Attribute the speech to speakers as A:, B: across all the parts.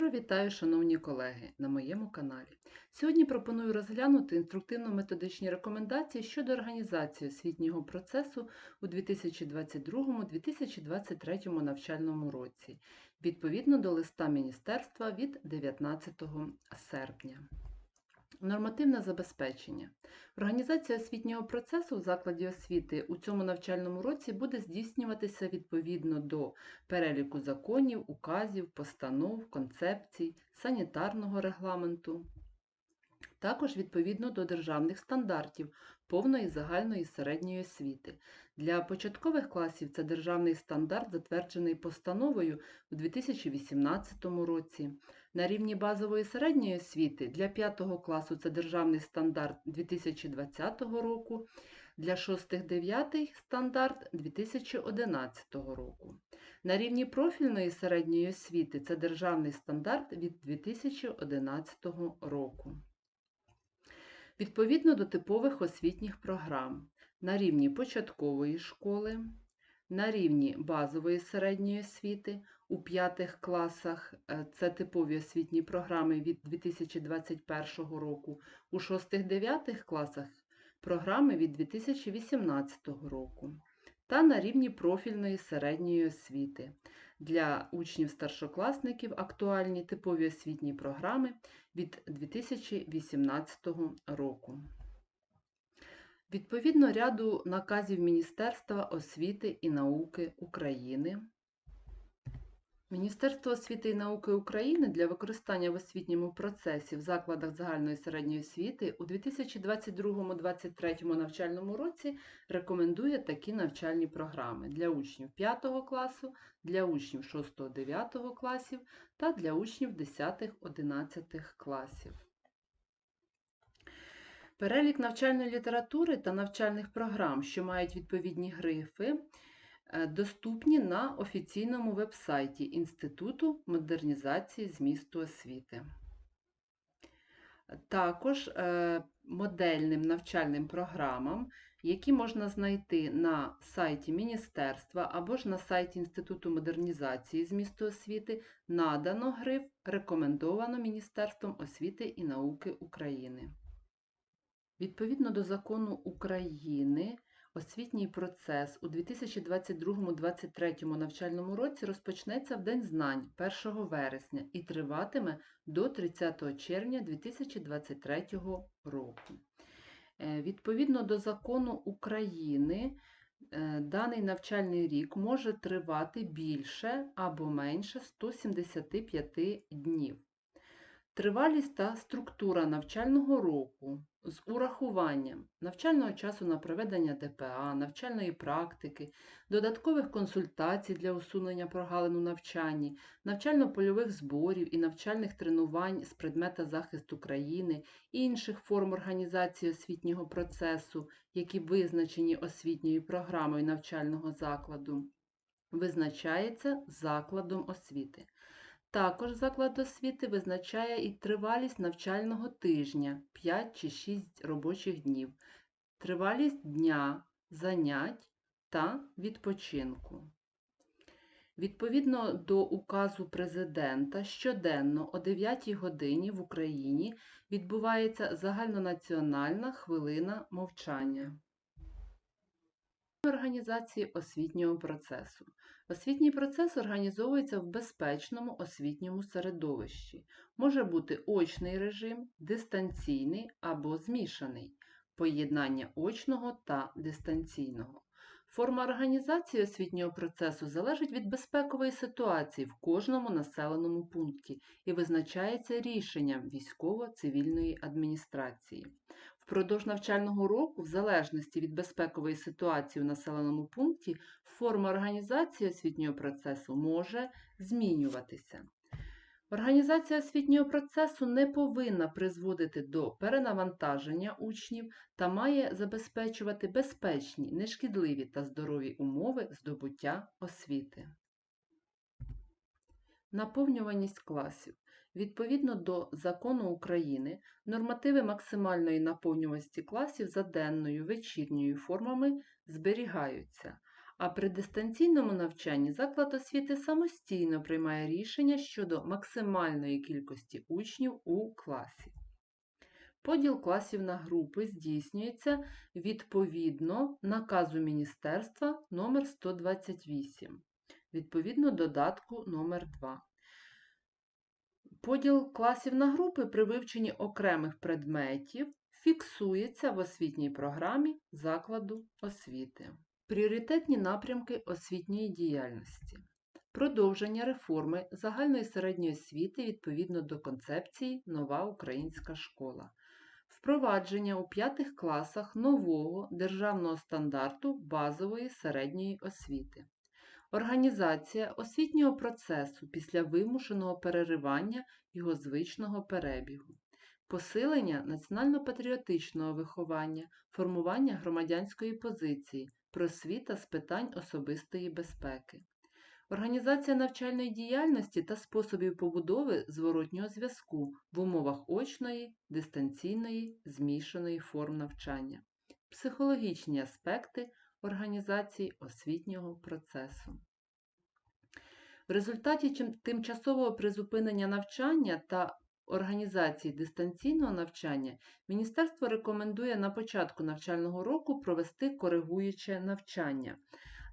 A: Вітаю, шановні колеги, на моєму каналі. Сьогодні пропоную розглянути інструктивно-методичні рекомендації щодо організації освітнього процесу у 2022-2023 навчальному році, відповідно до листа Міністерства від 19 серпня. Нормативне забезпечення. Організація освітнього процесу в закладі освіти у цьому навчальному році буде здійснюватися відповідно до переліку законів, указів, постанов, концепцій, санітарного регламенту, також відповідно до державних стандартів повної загальної середньої освіти. Для початкових класів це державний стандарт, затверджений постановою у 2018 році. На рівні базової середньої освіти для 5 класу це державний стандарт 2020 року, для 6-9 стандарт 2011 року. На рівні профільної середньої освіти це державний стандарт від 2011 року. Відповідно до типових освітніх програм. На рівні початкової школи, на рівні базової середньої освіти, у п'ятих класах е, це типові освітні програми від 2021 року, у 6-9 класах програми від 2018 року. Та на рівні профільної середньої освіти. Для учнів-старшокласників актуальні типові освітні програми від 2018 року. Відповідно ряду наказів Міністерства освіти і науки України. Міністерство освіти і науки України для використання в освітньому процесі в закладах загальної середньої освіти у 2022-2023 навчальному році рекомендує такі навчальні програми для учнів 5 класу, для учнів 6-9 класів та для учнів 10-11 класів. Перелік навчальної літератури та навчальних програм, що мають відповідні грифи, доступні на офіційному вебсайті Інституту модернізації змісту освіти. Також е, модельним навчальним програмам, які можна знайти на сайті Міністерства або ж на сайті Інституту модернізації змісту освіти, надано гриф Рекомендовано Міністерством освіти і науки України. Відповідно до закону України, освітній процес у 2022-2023 навчальному році розпочнеться в День знань 1 вересня і триватиме до 30 червня 2023 року. Е, Відповідно до закону України, е, даний навчальний рік може тривати більше або менше 175 днів. Тривалість та структура навчального року з урахуванням навчального часу на проведення ДПА, навчальної практики, додаткових консультацій для усунення прогалин у навчанні, навчально-польових зборів і навчальних тренувань з предмета захисту країни і інших форм організації освітнього процесу, які визначені освітньою програмою навчального закладу, визначається закладом освіти. Також заклад освіти визначає і тривалість навчального тижня 5 чи 6 робочих днів, тривалість дня, занять та відпочинку. Відповідно до указу президента, щоденно о 9 годині в Україні відбувається загальнонаціональна хвилина мовчання. Організації освітнього процесу. Освітній процес організовується в безпечному освітньому середовищі. Може бути очний режим, дистанційний або змішаний, поєднання очного та дистанційного. Форма організації освітнього процесу залежить від безпекової ситуації в кожному населеному пункті і визначається рішенням військово-цивільної адміністрації. Впродовж навчального року, в залежності від безпекової ситуації у населеному пункті, форма організації освітнього процесу може змінюватися. Організація освітнього процесу не повинна призводити до перенавантаження учнів та має забезпечувати безпечні, нешкідливі та здорові умови здобуття освіти. Наповнюваність класів. Відповідно до Закону України, нормативи максимальної наповнюваності класів за денною вечірньою формами зберігаються, А при дистанційному навчанні заклад освіти самостійно приймає рішення щодо максимальної кількості учнів у класі. Поділ класів на групи здійснюється відповідно наказу Міністерства номер 128, відповідно додатку номер 2. Поділ класів на групи при вивченні окремих предметів фіксується в освітній програмі закладу освіти. Пріоритетні напрямки освітньої діяльності. Продовження реформи загальної середньої освіти відповідно до концепції Нова українська школа. Впровадження у п'ятих класах нового державного стандарту базової середньої освіти. Організація освітнього процесу після вимушеного переривання його звичного перебігу. Посилення національно-патріотичного виховання, формування громадянської позиції, просвіта з питань особистої безпеки. Організація навчальної діяльності та способів побудови зворотнього зв'язку в умовах очної, дистанційної, змішаної форм навчання. Психологічні аспекти організації освітнього процесу. В результаті тимчасового призупинення навчання та організації дистанційного навчання Міністерство рекомендує на початку навчального року провести коригуюче навчання.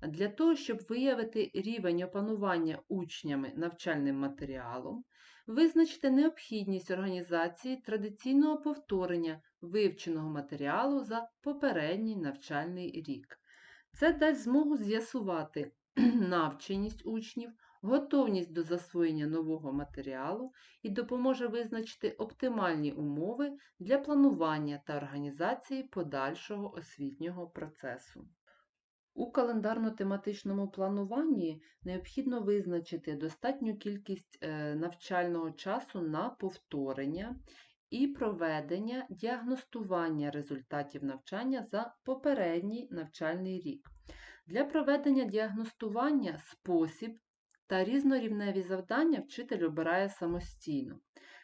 A: Для того, щоб виявити рівень опанування учнями навчальним матеріалом, визначити необхідність організації традиційного повторення вивченого матеріалу за попередній навчальний рік. Це дасть змогу з'ясувати навченість учнів, готовність до засвоєння нового матеріалу і допоможе визначити оптимальні умови для планування та організації подальшого освітнього процесу. У календарно-тематичному плануванні необхідно визначити достатню кількість е, навчального часу на повторення і проведення діагностування результатів навчання за попередній навчальний рік. Для проведення діагностування спосіб та різнорівневі завдання вчитель обирає самостійно.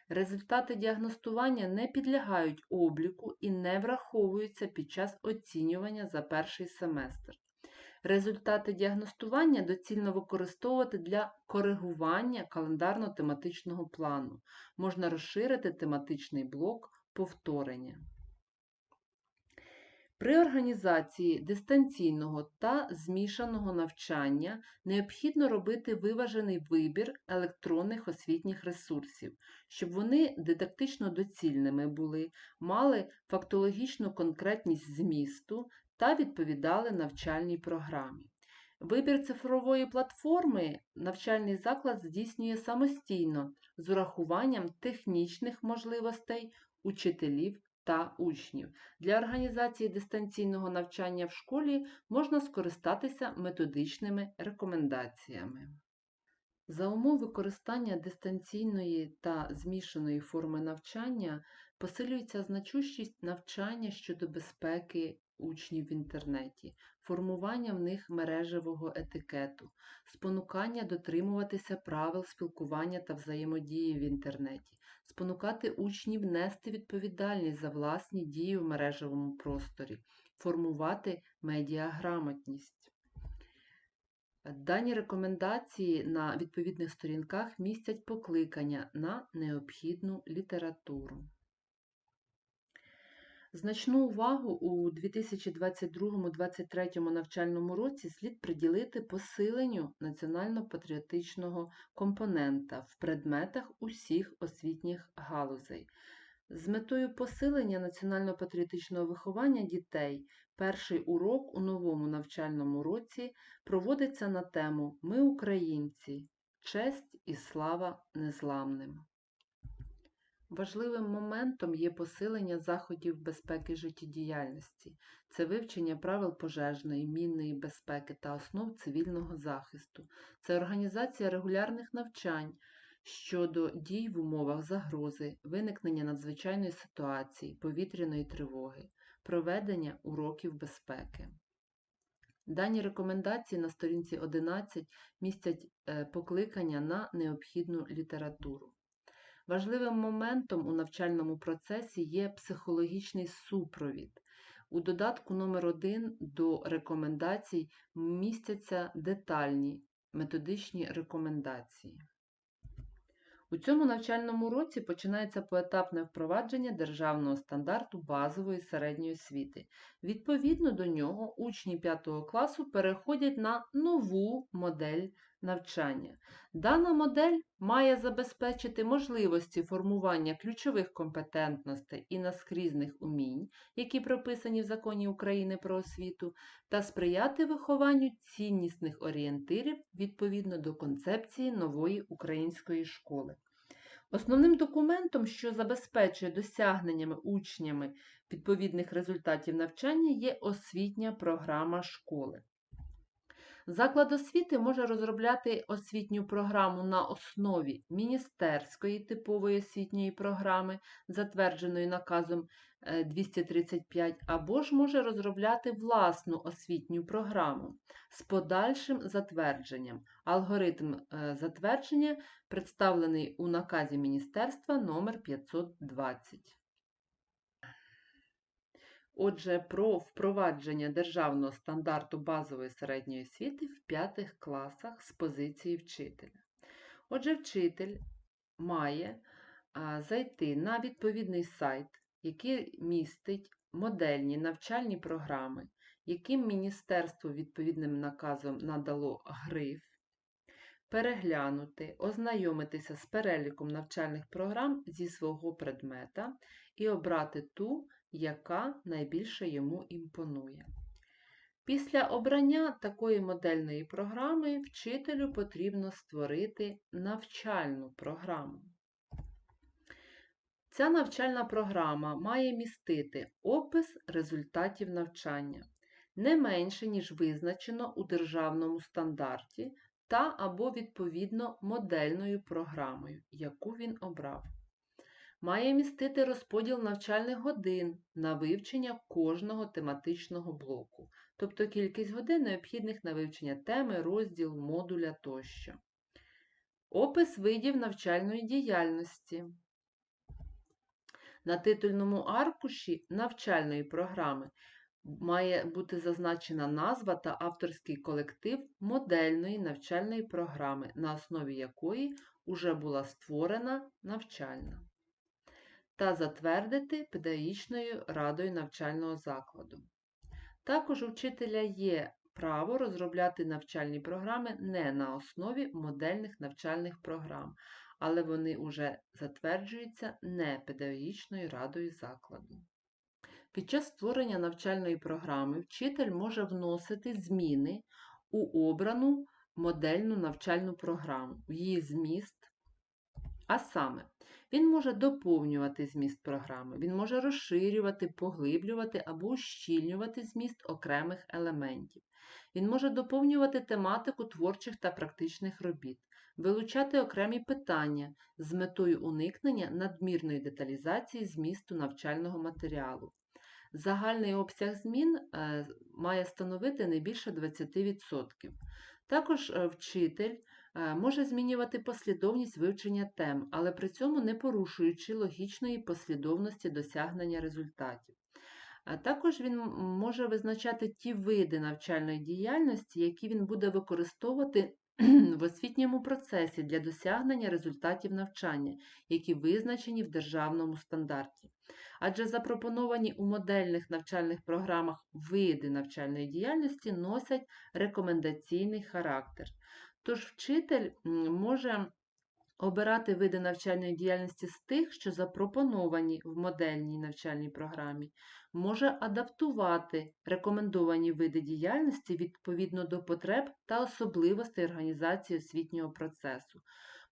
A: Результати діагностування не підлягають обліку і не враховуються під час оцінювання за перший семестр. Результати діагностування доцільно використовувати для коригування календарно-тематичного плану. Можна розширити тематичний блок повторення. При організації дистанційного та змішаного навчання необхідно робити виважений вибір електронних освітніх ресурсів, щоб вони дидактично доцільними були, мали фактологічну конкретність змісту та відповідали навчальній програмі. Вибір цифрової платформи навчальний заклад здійснює самостійно з урахуванням технічних можливостей учителів та учнів. Для організації дистанційного навчання в школі можна скористатися методичними рекомендаціями. За умов використання дистанційної та змішаної форми навчання посилюється значущість навчання щодо безпеки учнів в інтернеті, формування в них мережевого етикету, спонукання дотримуватися правил спілкування та взаємодії в інтернеті, спонукати учнів нести відповідальність за власні дії в мережевому просторі, формувати медіаграмотність. Дані рекомендації на відповідних сторінках містять покликання на необхідну літературу. Значну увагу у 2022-2023 навчальному році слід приділити посиленню національно-патріотичного компонента в предметах усіх освітніх галузей. З метою посилення національно-патріотичного виховання дітей перший урок у новому навчальному році проводиться на тему Ми українці. Честь і слава незламним. Важливим моментом є посилення заходів безпеки життєдіяльності, це вивчення правил пожежної, мінної безпеки та основ цивільного захисту, це організація регулярних навчань щодо дій в умовах загрози, виникнення надзвичайної ситуації, повітряної тривоги, проведення уроків безпеки. Дані рекомендації на сторінці 11 містять е, покликання на необхідну літературу. Важливим моментом у навчальному процесі є психологічний супровід. У додатку номер 1 до рекомендацій містяться детальні методичні рекомендації. У цьому навчальному році починається поетапне впровадження державного стандарту базової середньої освіти. Відповідно до нього учні 5 класу переходять на нову модель навчання. Дана модель має забезпечити можливості формування ключових компетентностей і наскрізних умінь, які прописані в Законі України про освіту, та сприяти вихованню ціннісних орієнтирів відповідно до концепції нової української школи. Основним документом, що забезпечує досягненнями учнями відповідних результатів навчання, є освітня програма школи. Заклад освіти може розробляти освітню програму на основі міністерської типової освітньої програми, затвердженої наказом е, 235, або ж може розробляти власну освітню програму з подальшим затвердженням. Алгоритм е, затвердження представлений у наказі міністерства номер 520. Отже, про впровадження державного стандарту базової середньої освіти в п'ятих класах з позиції вчителя. Отже, вчитель має зайти на відповідний сайт, який містить модельні навчальні програми, яким міністерство відповідним наказом надало гриф, переглянути, ознайомитися з переліком навчальних програм зі свого предмета і обрати ту, яка найбільше йому імпонує. Після обрання такої модельної програми вчителю потрібно створити навчальну програму. Ця навчальна програма має містити опис результатів навчання не менше, ніж визначено у державному стандарті та або відповідно модельною програмою, яку він обрав має містити розподіл навчальних годин на вивчення кожного тематичного блоку, тобто кількість годин необхідних на вивчення теми, розділ, модуля тощо. Опис видів навчальної діяльності. На титульному аркуші навчальної програми має бути зазначена назва та авторський колектив модельної навчальної програми, на основі якої уже була створена навчальна та затвердити педагогічною радою навчального закладу. Також у вчителя є право розробляти навчальні програми не на основі модельних навчальних програм, але вони вже затверджуються не педагогічною радою закладу. Під час створення навчальної програми вчитель може вносити зміни у обрану модельну навчальну програму, в її зміст, а саме, він може доповнювати зміст програми, він може розширювати, поглиблювати або ущільнювати зміст окремих елементів. Він може доповнювати тематику творчих та практичних робіт, вилучати окремі питання з метою уникнення надмірної деталізації змісту навчального матеріалу. Загальний обсяг змін е, має становити не більше 20%. Також е, вчитель Е, може змінювати послідовність вивчення тем, але при цьому не порушуючи логічної послідовності досягнення результатів. Також він може визначати ті види навчальної діяльності, які він буде використовувати в освітньому процесі для досягнення результатів навчання, які визначені в державному стандарті. Адже запропоновані у модельних навчальних програмах види навчальної діяльності носять рекомендаційний характер. Тож вчитель може обирати види навчальної діяльності з тих, що запропоновані в модельній навчальній програмі, може адаптувати рекомендовані види діяльності відповідно до потреб та особливостей організації освітнього процесу.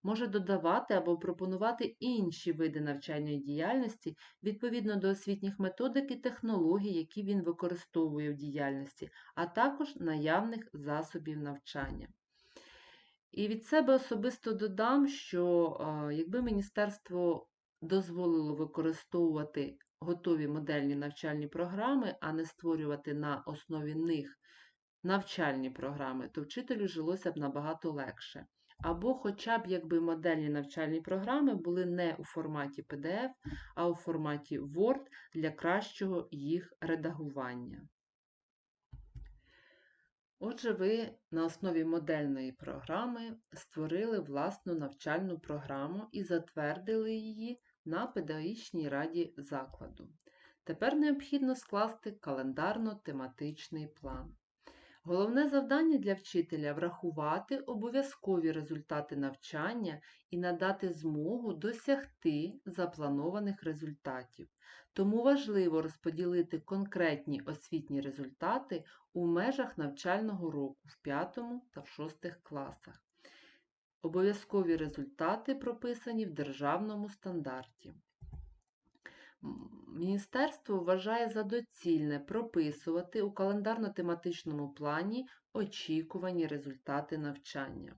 A: Може додавати або пропонувати інші види навчальної діяльності відповідно до освітніх методик і технологій, які він використовує в діяльності, а також наявних засобів навчання. І від себе особисто додам, що якби міністерство дозволило використовувати готові модельні навчальні програми, а не створювати на основі них навчальні програми, то вчителю жилося б набагато легше. або хоча б якби модельні навчальні програми були не у форматі PDF, а у форматі Word для кращого їх редагування. Отже, ви на основі модельної програми створили власну навчальну програму і затвердили її на педагогічній раді закладу. Тепер необхідно скласти календарно-тематичний план. Головне завдання для вчителя врахувати обов'язкові результати навчання і надати змогу досягти запланованих результатів. Тому важливо розподілити конкретні освітні результати у межах навчального року в 5 та в 6 класах. Обов'язкові результати прописані в державному стандарті. Міністерство вважає за доцільне прописувати у календарно-тематичному плані очікувані результати навчання.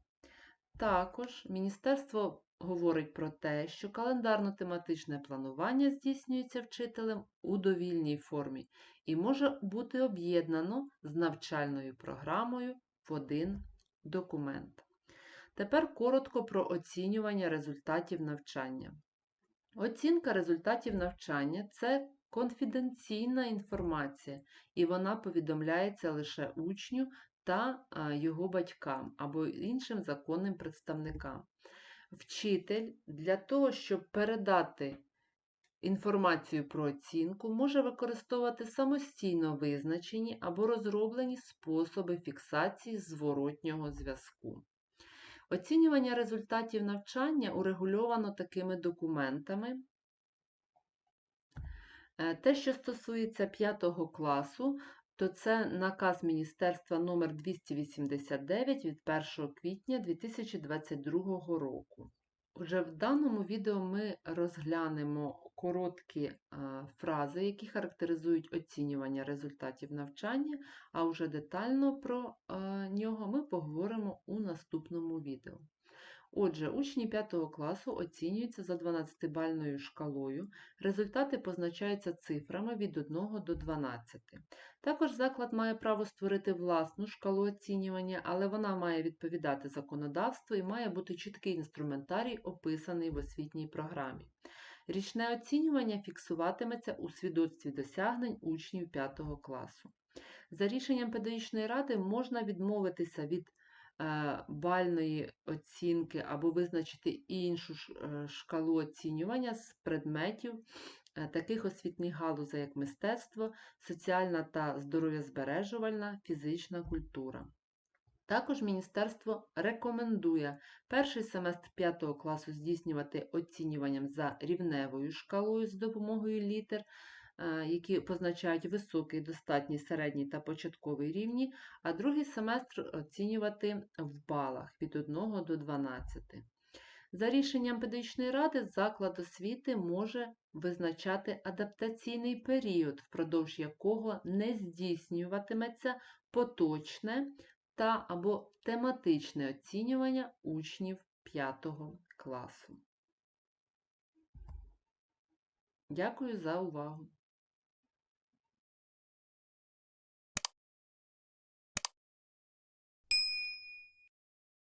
A: Також Міністерство говорить про те, що календарно-тематичне планування здійснюється вчителем у довільній формі і може бути об'єднано з навчальною програмою в один документ. Тепер коротко про оцінювання результатів навчання. Оцінка результатів навчання це конфіденційна інформація, і вона повідомляється лише учню та його батькам або іншим законним представникам. Вчитель для того, щоб передати інформацію про оцінку, може використовувати самостійно визначені або розроблені способи фіксації зворотнього зв'язку. Оцінювання результатів навчання урегульовано такими документами. Е, те, що стосується 5 класу, то це наказ Міністерства номер 289 від 1 квітня 2022 року. Отже, в даному відео ми розглянемо короткі фрази, які характеризують оцінювання результатів навчання, а вже детально про нього ми поговоримо у наступному відео. Отже, учні 5 класу оцінюються за 12-бальною шкалою, результати позначаються цифрами від 1 до 12. Також заклад має право створити власну шкалу оцінювання, але вона має відповідати законодавству і має бути чіткий інструментарій, описаний в освітній програмі. Річне оцінювання фіксуватиметься у свідоцтві досягнень учнів 5 класу. За рішенням педагогічної ради можна відмовитися від бальної оцінки або визначити іншу е, шкалу оцінювання з предметів е, таких освітніх галузей, як мистецтво, соціальна та здоров'язбережувальна, фізична культура. Також Міністерство рекомендує перший семестр 5 класу здійснювати оцінюванням за рівневою шкалою з допомогою літер Е, які позначають високий, достатній, середній та початковий рівні, а другий семестр оцінювати в балах від 1 до 12. За рішенням педагогічної ради, заклад освіти може визначати адаптаційний період, впродовж якого не здійснюватиметься поточне та або тематичне оцінювання учнів 5 класу. Дякую за увагу!